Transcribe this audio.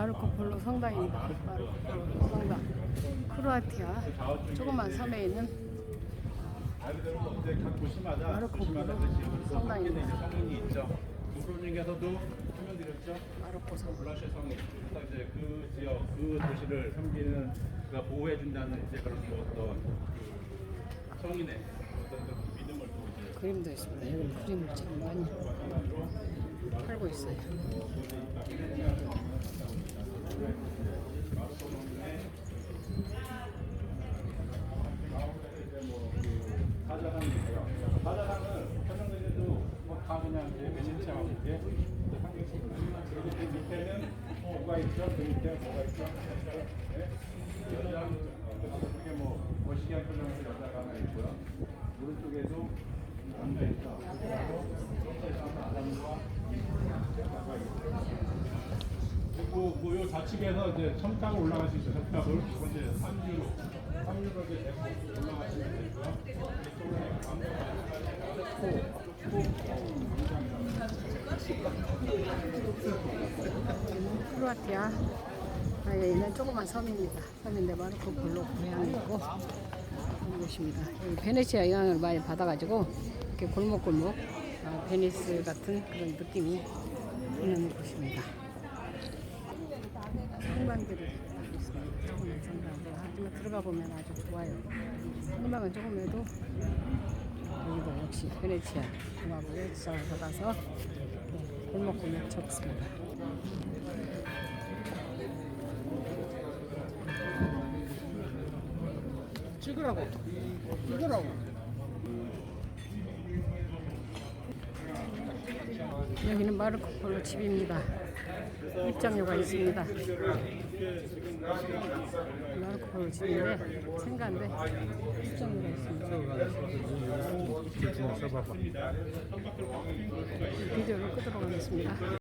마르코 폴로 성당입니다. 마르코 폴로 성당. 크로아티아 조그만 섬에 있는 마르코 폴로 성당입니다. 마르코 성당. 그 지역, 그 도시를 섬기는 그가 보호해 준다는 이제 그런 어떤 그 성인의 어떤 그 믿음을 그림도 있습니다. 여기 그림을 참 많이 팔고 있어요. 사자상이 사자상은 설명드려도 뭐다 그냥 이제 베네치아하고 이제 한국식 그리고 그 밑에는 뭐가 있죠? 그 밑에 뭐가 있죠? 네? 여자 그게 뭐 멋있게 표정에서 여자가 하나 있고요. 오른쪽에도 남자 있죠. 그리고 그요 좌측에서 이제 첨탑을 올라갈 수 있어요. 첨탑을 이제 3유로 3유로 이제 올라가시면 되고요. 크로아티아 에 있는 조그만 섬입니다. 섬인데 마르코 폴로 고향이 있고 그런 곳입니다. 여기 베네치아 영향을 많이 받아가지고 이렇게 골목골목 아, 베니스 같은 그런 느낌이 있는 곳입니다. 성당들이 있습니다. 조그만 성당들. 하지만 들어가 보면 아주 좋아요. 성당은 조금 해도 여기도 역시 베네치아 종합을 시장을 받아서 네, 골목골목 적습니다. 찍으라고. 찍으라고. 여기는 마르코 폴로 집입니다. 입장료가 있습니다. 마르코 폴로 집인데 생가인데 입장료가 있습니다. 비디오를 끄도록 하겠습니다.